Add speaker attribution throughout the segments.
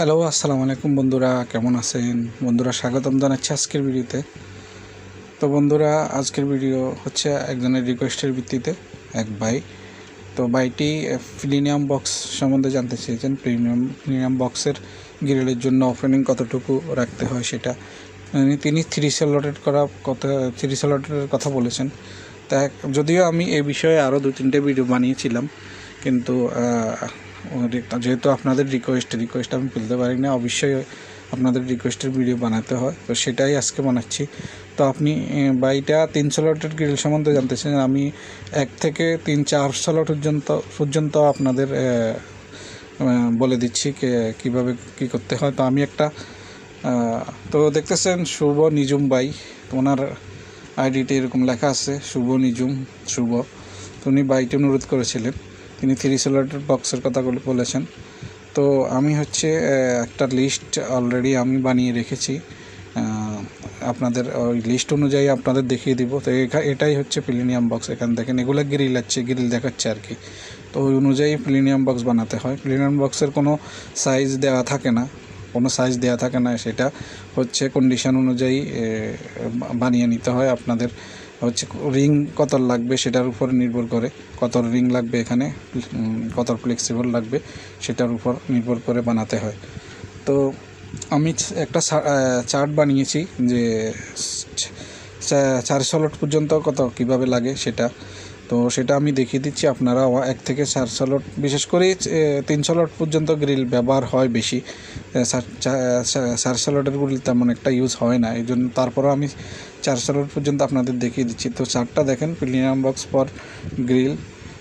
Speaker 1: Hello, আসসালামু আলাইকুম বন্ধুরা, কেমন আছেন? বন্ধুরা, স্বাগতম জানাচ্ছি আজকের ভিডিওতে। তো বন্ধুরা, আজকের ভিডিও হচ্ছে একজনের রিকোয়েস্টের ভিত্তিতে, এক ভাই। তো বাইটি প্রিমিয়াম বক্স সম্বন্ধে জানতে চেয়েছেন। প্রিমিয়াম প্রিমিয়াম বক্সের গ্রিলের জন্য ওপেনিং কতটুকু রাখতে হয় সেটা। তিনি থ্রি সেলটেড করা কথা থ্রি সেলটের কথা বলেছেন। তা যদিও আমি এ বিষয়ে আরও দু তিনটে ভিডিও বানিয়েছিলাম, কিন্তু যেহেতু আপনাদের রিকোয়েস্ট রিকোয়েস্ট আমি ফেলতে পারি না অবশ্যই আপনাদের রিকোয়েস্টের ভিডিও বানাতে হয়। তো সেটাই আজকে বানাচ্ছি। তো আপনি বাইটা তিন স্লটের গ্রিল সম্বন্ধে জানতে চান আমি এক থেকে তিন চার স্লট পর্যন্ত পর্যন্ত আপনাদের বলে দিচ্ছি কীভাবে কি করতে হয়। তো আমি একটা তো দেখতেছেন শুভ নিজুম বাই ওনার আইডিটি এরকম লেখা আছে, শুভ নিজুম, শুভ। তো উনি বাইটি অনুরোধ করেছিলেন। তিনি থ্রি সোলারের বক্সের কথাগুলো বলেছেন। তো আমি হচ্ছে একটা লিস্ট অলরেডি আমি বানিয়ে রেখেছি। আপনাদের ওই লিস্ট অনুযায়ী আপনাদের দেখিয়ে দিব। তো এটাই হচ্ছে প্লিনিয়াম বক্স এখান দেখেন এগুলো গ্রিল আছে গ্রিল দেখাচ্ছে আর কি। তো ওই অনুযায়ী প্লিনিয়াম বক্স বানাতে হয়। প্লিনিয়াম বক্সের কোনো সাইজ দেওয়া থাকে না। কোনো সাইজ দেওয়া থাকে না। সেটা হচ্ছে কন্ডিশন অনুযায়ী বানিয়ে নিতে হয় আপনাদের। হচ্ছে রিং কত লাগবে সেটার উপর নির্ভর করে। কত রিং লাগবে এখানে কত ফ্লেক্সিবল লাগবে সেটার উপর নির্ভর করে বানাতে হয়। তো আমি একটা চার্ট বানিয়েছি যে চার সলট পর্যন্ত কত কীভাবে লাগে সেটা। তো সেটা আমি দেখিয়ে দিচ্ছি, আপনারা এক থেকে চার সলট বিশেষ করে তিন সলট পর্যন্ত গ্রিল ব্যবহার হয় বেশি। চার- সলটের গ্রিল তেমন একটা ইউজ হয় না এই জন্য তারপরও আমি চার সলট পর্যন্ত আপনাদের দেখিয়ে দিচ্ছি। তো চারটা দেখেন প্রিমিয়াম বক্স ফর গ্রিল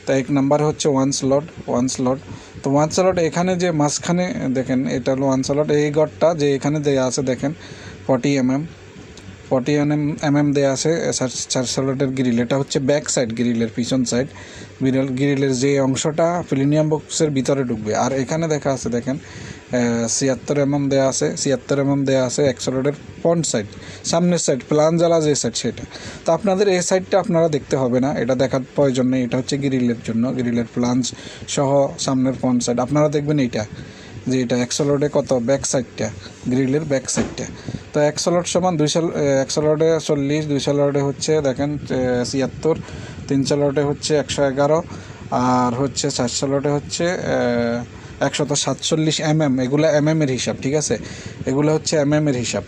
Speaker 1: তো এক নাম্বার হচ্ছে ওয়ান স্লট ওয়ান স্লট তো ওয়ান স্লট এখানে যে মাঝখানে, দেখেন, এটা হলো ওয়ান স্লট এই গড়টা যে এখানে দেওয়া আছে, দেখেন forty M M forty M M M M দেওয়া আছে চার চার গ্রিল এটা হচ্ছে ব্যাক সাইড গ্রিলের পিছন সাইড গ্রিল গ্রিলের যে অংশটা প্রিমিয়াম বক্সের ভিতরে ঢুকবে। আর এখানে দেখা আছে, দেখেন ছিয়াত্তর এম এম দেওয়া আছে, ছিয়াত্তর এম এম দেওয়া আছে এক স্লটের ফ্রন্ট সাইড সামনের সাইড প্লান জ্বালা যে সাইড সেটা। তো আপনাদের এই সাইডটা আপনারা দেখতে হবে না, এটা দেখার প্রয়োজন নেই, এটা হচ্ছে গ্রিলের জন্য গ্রিলের প্লাঞ্চ সহ সামনের ফ্রন্ট সাইড আপনারা দেখবেন এইটা, যে এটা একশো কত ব্যাক সাইডটা গ্রিলের ব্যাক সাইডটা তো একশো লট সমান দুইশো একশো লটে চল্লিশ দুইশো লটে হচ্ছে দেখেন ছিয়াত্তর তিনশো লটে হচ্ছে একশো এগারো, আর হচ্ছে চারশো লটে হচ্ছে একশত সাতচল্লিশ এম এম এগুলো এম এর হিসাব, ঠিক আছে? এগুলো হচ্ছে এম এর হিসাব।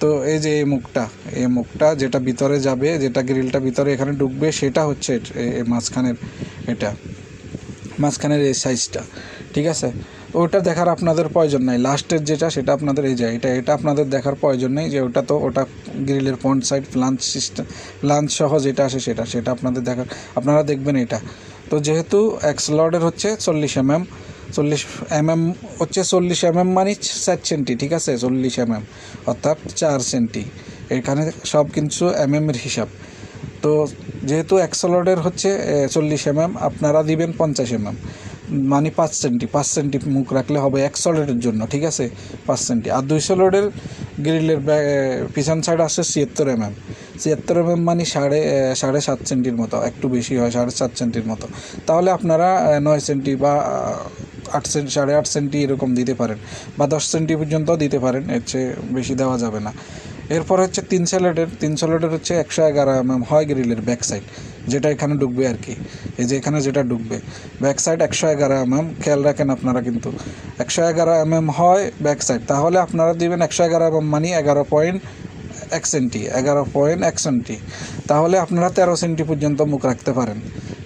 Speaker 1: তো এই যে এই মুখটা এই মুখটা যেটা ভিতরে যাবে, যেটা গ্রিলটা ভিতরে এখানে ঢুকবে, সেটা হচ্ছে মাঝখানের এটা, মাঝখানের এই সাইজটা ঠিক আছে? ওটা দেখার আপনাদের প্রয়োজন নাই। লাস্টের যেটা, সেটা আপনাদের এই যে, এটা এটা আপনাদের দেখার প্রয়োজন নেই যে ওটা তো ওটা গ্রিলের front side lunch system lunch সহ যেটা আসে সেটা সেটা আপনাদের দেখার, আপনারা দেখবেন এটা। তো যেহেতু এক্সলডের হচ্ছে চল্লিশ এম এম চল্লিশ এম এম হচ্ছে চল্লিশ এম এম মানে চার সেন্টি, ঠিক আছে? চল্লিশ এম এম অর্থাৎ চার সেন্টি। এখানে সব কিছু এম এম এর হিসাব। তো যেহেতু একশোলডের হচ্ছে চল্লিশ এম এম আপনারা দিবেন পঞ্চাশ এম এম মানে পাঁচ সেন্টি পাঁচ সেন্টি মুখ রাখলে হবে একশো লোডের জন্য, ঠিক আছে? পাঁচ সেন্টি। আর দুইশো লোডের গ্রিলের পিছন সাইড আসছে ছিয়াত্তর এম এম ছিয়াত্তর এম এম মানে সাড়ে সাড়ে সাত সেন্টির মতো, একটু বেশি হয়, সাড়ে সাত সেন্টির মতো। তাহলে আপনারা নয় সেন্টি বা আট সেন্টি সাড়ে আট সেন্টি এরকম দিতে পারেন বা দশ সেন্টি পর্যন্ত দিতে পারেন, এর চেয়ে বেশি দেওয়া যাবে না। এরপর হচ্ছে তিন স্যালেডের তিন স্যালেডের হচ্ছে একশো এগারো এম এম হয় গ্রিলের ব্যাক সাইড যেটা এখানে ঢুকবে আর কি। এই যে এখানে যেটা ঢুকবে। ব্যাক সাইড একশো এগারো এম এম খেয়াল রাখেন আপনারা কিন্তু। একশো এগারো এম এম হয় ব্যাক সাইড তাহলে আপনারা দিবেন একশো এগারো এম এম মানে এগারো পয়েন্ট এক সেন্টি এগারো পয়েন্ট এক সেন্টি তাহলে আপনারা তেরো সেন্টি পর্যন্ত মুখ রাখতে পারেন।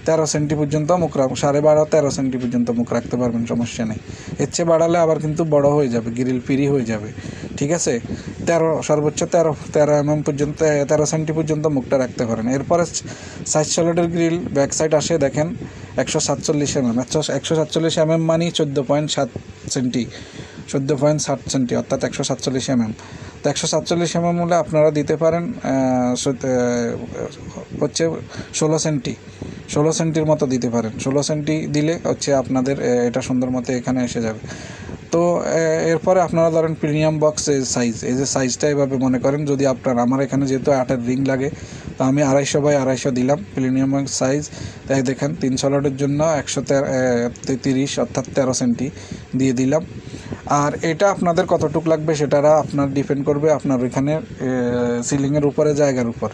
Speaker 1: তেরো সেন্টি পর্যন্ত মুখ রাখ সাড়ে বারো, তেরো সেন্টি পর্যন্ত মুখ রাখতে পারবেন, সমস্যা নেই। এর চেয়ে বাড়ালে আবার কিন্তু বড় হয়ে যাবে গ্রিল পিরি হয়ে যাবে। ঠিক আছে? তেরো, সর্বোচ্চ তেরো তেরো এম এম পর্যন্ত তেরো সেন্টি পর্যন্ত মুখটা রাখতে পারেন। এরপরে সাইজ সলিডের গ্রিল ব্যাক সাইড আসে, দেখেন, একশো সাতচল্লিশ এম এম একশো একশো সাতচল্লিশ এম এম মানে চোদ্দ পয়েন্ট সাত সেন্টি চোদ্দ পয়েন্ট ষাট সেন্টি অর্থাৎ একশো সাতচল্লিশ এম এম তো একশো সাতচল্লিশ এম এম হলে আপনারা দিতে পারেন হচ্ছে ষোলো সেন্টি ষোলো সেন্টির মতো দিতে পারেন। ষোলো সেন্টি দিলে হচ্ছে আপনাদের এটা সুন্দর মতো এখানে এসে যাবে। তো এরপরে আপনারা ধরেন প্রিমিয়াম বক্স সাইজ এই যে সাইজটা এভাবে মনে করেন, যদি আপনার, আমার এখানে যেহেতু আটের রিং লাগে, তো আমি আড়াইশো বাই আড়াইশো দিলাম প্রিমিয়াম বক্স সাইজ তাই দেখেন, তিন লটের জন্য একশো তিরিশ অর্থাৎ তেরো সেন্টি দিয়ে দিলাম। আর এটা আপনাদের কতটুক লাগবে সেটারা আপনার ডিপেন্ড করবে আপনার ওইখানে সিলিংয়ের উপরে, জায়গার উপর।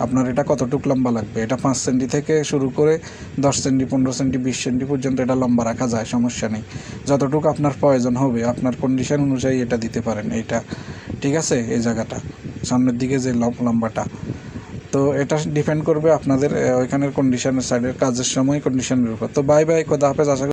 Speaker 1: আপনার এটা কতটুক লম্বা লাগবে? এটা পাঁচ সেন্টি থেকে শুরু করে দশ সেন্টি, পনেরো সেন্টি, বিশ সেন্টি পর্যন্ত এটা লম্বা রাখা যায়, সমস্যা নেই। যতটুকু আপনার প্রয়োজন হবে, আপনার কন্ডিশন অনুযায়ী এটা দিতে পারেন এইটা ঠিক আছে? এই জায়গাটা, সামনের দিকে যে লম- লম্বাটা। তো এটা ডিপেন্ড করবে আপনাদের ওইখানের কন্ডিশনের সাইডের কাজের সময় কন্ডিশনের উপর। তো বাই বাই খোদা হাফেজ, আশা